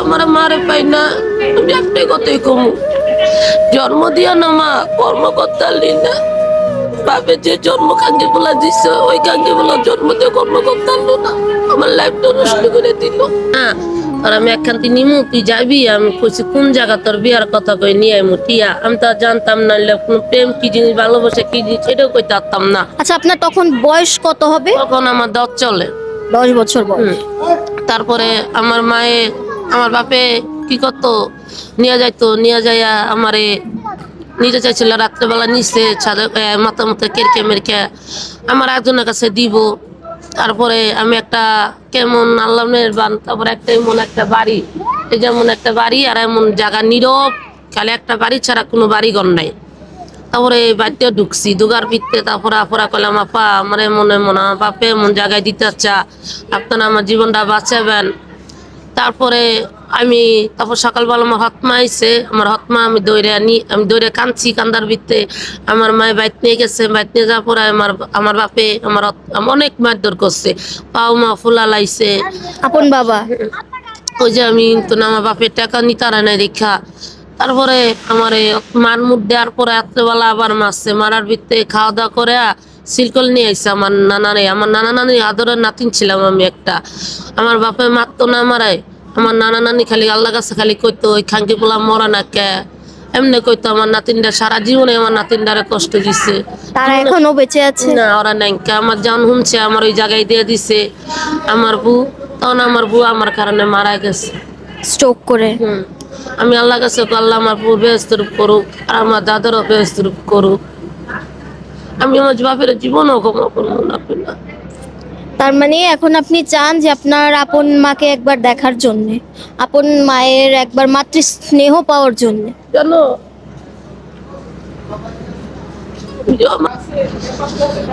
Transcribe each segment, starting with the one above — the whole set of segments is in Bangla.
আমার মারে পাই না আমি একটাই কথাই কমু। জন্ম দিয়া না মা কর্ম করতে না। বাপে যে জন্ম কাঙ্গে বলা দিছে ওই কাঙ্গে বলা জন্ম দিয়ে কর্ম করতে না। আমার লাইফটা নষ্ট করে দিল। হ্যাঁ আর আমি একখান তুই নিমু তুই যাবি? আমি কইছি কোন জায়গা তোর বিয়ার কথা কই নিয়ে আইমু? টিয়া আমি তো আর জানতাম না লে, কোনো প্রেম কি জিনিস ভালোবাসা কি জিনিস এটাও কইতে পারতাম না। আচ্ছা আপনার তখন বয়স কত হবে? তখন আমার দর চলে। দশ বছর বয়স। তারপরে আমার মায়ে আমার বাপে কি করতো? নিয়ে যাইতো, নিয়ে যাইয়া আমারে নিতে চাইছিল রাত্রেবেলা নিচে ছাদে মাথা মতো কেরকে মেরকে আমার একজনের কাছে দিব। তারপরে আমি একটা কেমন আল্লাহের বান তারপরে একটা এমন একটা বাড়ি, এই যেমন একটা বাড়ি আর এমন জায়গা নীরব, খালি একটা বাড়ি ছাড়া কোনো বাড়ি ঘর নাই। তারপরে বাড়িতে ঢুকছি দুগার ভিতরে তারপরে আপরা করলাম, আপা, আমার মনে মনে আমার বাপে এমন জায়গায় দিতে চা আপনারা আমার জীবনটা বাঁচাবেন। তারপরে আমি তারপর সকালবেলা আমার হতমা আইছে আমার হতমা আমি দৌড়ে আনি আমি দৌড়ে কাঁদছি কান্দার ভিতরে। আমার মায়ে বাইত নিয়ে গেছে বাইত নিয়ে যাওয়ার পরে আমার আমার বাপে আমার অনেক মারধর করছে। পাও মা ফুলা লাইছে। আপন বাবা? ওই যে আমি তো না আমার বাপের টাকা নিতে আর নাই দেখা। তারপরে আমার মার মুখ দেওয়ার পরে রাত্রেবেলা আবার মারছে। মারার ভিতরে খাওয়া দাওয়া করে সিলকল নিয়ে আইসে আমার নানারে। আমার নানা নানি আদরের নাতিন ছিলাম আমি একটা। আমার বাপে মারতো না মারাই আমার নানা নানি খালি আল্লাহ কাছে খালি কইতো ওই খাঙ্কি পোলা মরা না কে? এমনি কইতো আমার নাতিনটা সারা জীবনে আমার নাতিনটারে কষ্ট দিছে। তারা এখনও বেঁচে আছে? না ওরা নাই আমার জান হুমছে আমার ওই জায়গায় দিয়ে দিছে। আমার বউ তখন আমার বউ আমার কারণে মারা গেছে। স্ট্রোক করে। আমি আল্লাহ কাছে আল্লাহ আমার বউ ব্যস্ত রূপ করুক আর আমার দাদারও ব্যস্ত রূপ করুক। আমি আমার বাপের জীবনও ক্ষমা করব না তার মানে এখন আপনি চান যে আপনার আপন মাকে একবার দেখার জন্য আপন মায়ের একবার মাতৃ স্নেহ পাওয়ার জন্য। জানো?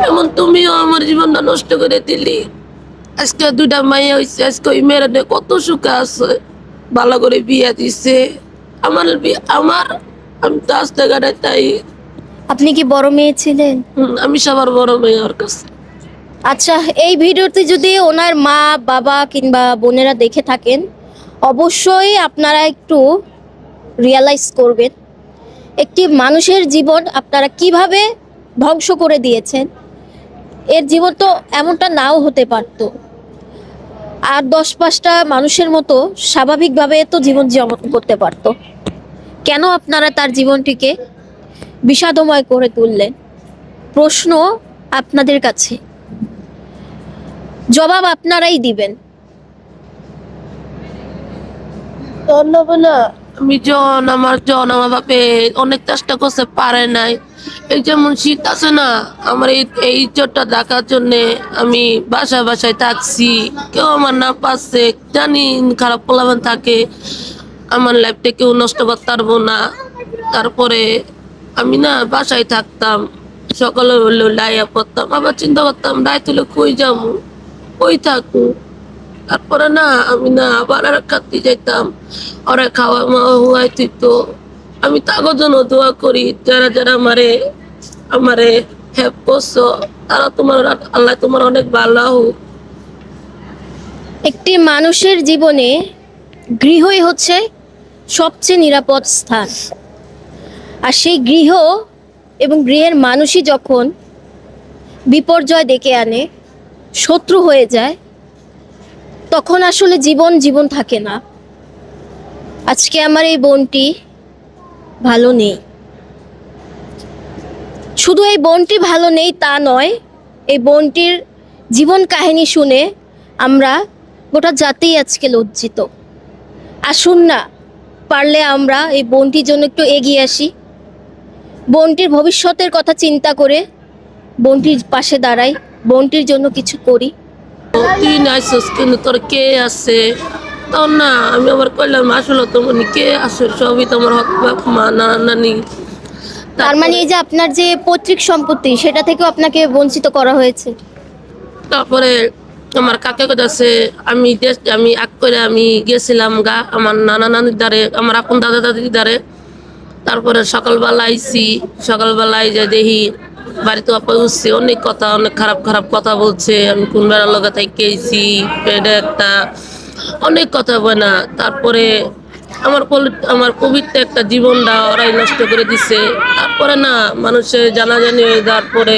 এমন তুমিও আমার জীবনটা নষ্ট করে দিলি। আজকে দুটা মাইয়া হয়েছে আজকে ওই মেয়েরা কত সুখে আছে। ভালো করে বিয়ে দিছে। আমার আমার আমি তো রাস্তাঘাটে তাই আপনি কি বড় মেয়ে ছিলেন? আমি সবার বড় মেয়ে ওর কাছে। আচ্ছা এই ভিডিওতে যদি ওনার মা বাবা কিংবা বোনেরা দেখে থাকেন অবশ্যই আপনারা একটু রিয়ালাইজ করবেন একটি মানুষের জীবন আপনারা কীভাবে ধ্বংস করে দিয়েছেন। এর জীবন তো এমনটা নাও হতে পারতো। আর দশ পাঁচটা মানুষের মতো স্বাভাবিকভাবে তো জীবন যাপন করতে পারতো। কেন আপনারা তার জীবনটিকে বিষাদময় করে তুললেন। প্রশ্ন আপনাদের কাছে। জবাব আপনারাই দিবেন। আমি জন, আমার জন, আমার বাপে অনেক চেষ্টা করতে পারে নাই। এই যেমন শীত আছে না, আমার এই এই চোটটা দেখার জন্য আমি বাসায় বাসায় থাকছি। কেউ আমার না পাচ্ছে, জানি খারাপ পোলাবেন থাকে। আমার লাইফটা কেউ নষ্ট করতে পারব না। তারপরে আমি না বাসায় থাকতাম, সকালে হলেও লাইয়া পড়তাম, আবার চিন্তা করতাম রায় তুলে কই যাব? কই থাকব তারপরে না আমি না আবার আর কাঁদতে যাইতাম ওরা খাওয়া মাওয়া হুয়াই দিত আমি তাগো জন্য দোয়া করি, যারা যারা আমারে আমারে হেল্প করছ, তারা তোমার আল্লাহ তোমার অনেক ভালো হোক। একটি মানুষের জীবনে গৃহই হচ্ছে সবচেয়ে নিরাপদ স্থান। আর সেই গৃহ এবং গৃহের মানুষই যখন বিপর্যয় ডেকে আনে, শত্রু হয়ে যায়, তখন আসলে জীবন জীবন থাকে না। আজকে আমার এই বোনটি ভালো নেই। শুধু এই বোনটি ভালো নেই তা নয়, এই বোনটির জীবন কাহিনী শুনে আমরা গোটা জাতি আজকে লজ্জিত। আসুন না, পারলে আমরা এই বোনটির জন্য একটু এগিয়ে আসি। বোনটির ভবিষ্যতের কথা চিন্তা করে বোনটির পাশে দাঁড়াই বোনটির জন্য কিছু করি। তুই নাইছিস কিন্তু তোর কে আছে? তখন না আমি আবার কইলাম আসলে তো মানে কে আছে? সবই তোমার হক বাপ মা নানা নানি। তার মানে এই যে আপনার যে পৈতৃক সম্পত্তি সেটা থেকেও আপনাকে বঞ্চিত করা হয়েছে? তারপরে আমার কাকে কাছে আমি দেশ আমি আগ করে আমি গেছিলাম গা আমার নানা নানির দ্বারে আমার আপন দাদা দাদির দ্বারে। তারপরে সকালবেলা আইছি সকালবেলায় যে দেখি বাড়িতে আপা উঠছে, অনেক কথা, অনেক খারাপ খারাপ কথা বলছে। আমি কোন বেড়ার লগে থেকে গেছি পেটে একটা, অনেক কথা বলে না। তারপরে আমার আমার কোভিডটা একটা জীবনটা ওরাই নষ্ট করে দিছে। তারপরে না, মানুষের জানাজানি হয়ে যাওয়ার পরে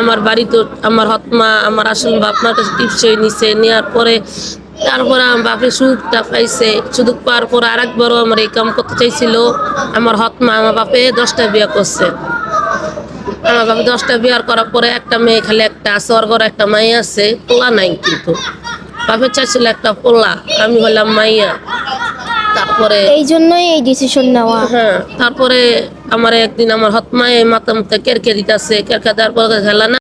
আমার বাড়িতে, আমার হতমা, আমার আসল বাপমার কাছে টিপসই নিছে। নেওয়ার পরে তারপরে আমার বাপে সুখটা পাইছে সুযোগ পাওয়ার পরে আরেকবারও আমার এই কাম করতে চাইছিল। আমার হতমা আমার বাপে দশটা বিয়ে করছে। আমার বাবা দশটা বিয়ার করার পরে একটা মেয়ে খালি একটা আছে ওর ঘরে একটা মাই আছে পোলা নাই কিন্তু। বাপের চাইছিল একটা পোলা আমি হলাম মাইয়া। তারপরে এই জন্যই এই ডিসিশন নেওয়া। হ্যাঁ তারপরে আমার একদিন আমার হতমায়ে মাথা মুখে কেরকে দিতেছে কেরকে দেওয়ার পরে খেলা না